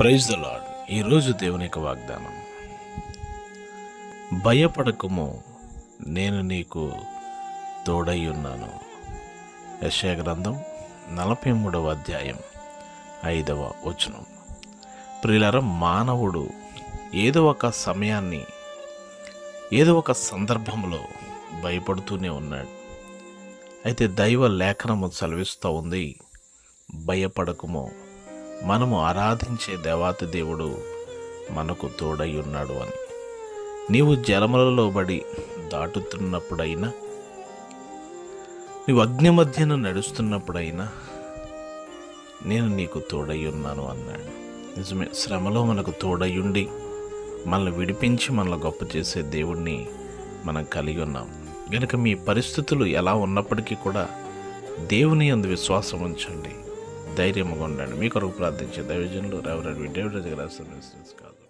Praise the lord ఈరోజు దేవుని యొక్క వాగ్దానం. భయపడకము నేను నీకు తోడై ఉన్నాను. యశయ గ్రంథం నలభై మూడవ అధ్యాయం ఐదవ వచనం. ప్రియులర మానవుడు ఏదో ఒక సమయాన్ని ఏదో ఒక సందర్భంలో భయపడుతూనే ఉన్నాడు. అయితే దైవ లేఖనము చదివిస్తూ ఉంది భయపడకము మనము ఆరాధించే దేవాతి దేవుడు మనకు తోడై ఉన్నాడు అని. నీవు జలములలో బడి దాటుతున్నప్పుడైనా నీవు అగ్ని మధ్యన నడుస్తున్నప్పుడైనా నేను నీకు తోడై ఉన్నాను అన్నాడు. నిజమే శ్రమలో మనకు తోడయ్యుండి మనల్ని విడిపించి మనల్ని గొప్ప చేసే దేవుణ్ణి మనం కలిగి ఉన్నాం. కనుక మీ పరిస్థితులు ఎలా ఉన్నప్పటికీ కూడా దేవుని అందు విశ్వాసం ఉంచండి. ధైర్యంగా ఉండండి. మీ కొరకు ప్రార్థించే దైవజనులు రెవరెండ్ డేవిడ్ గారు కాదు.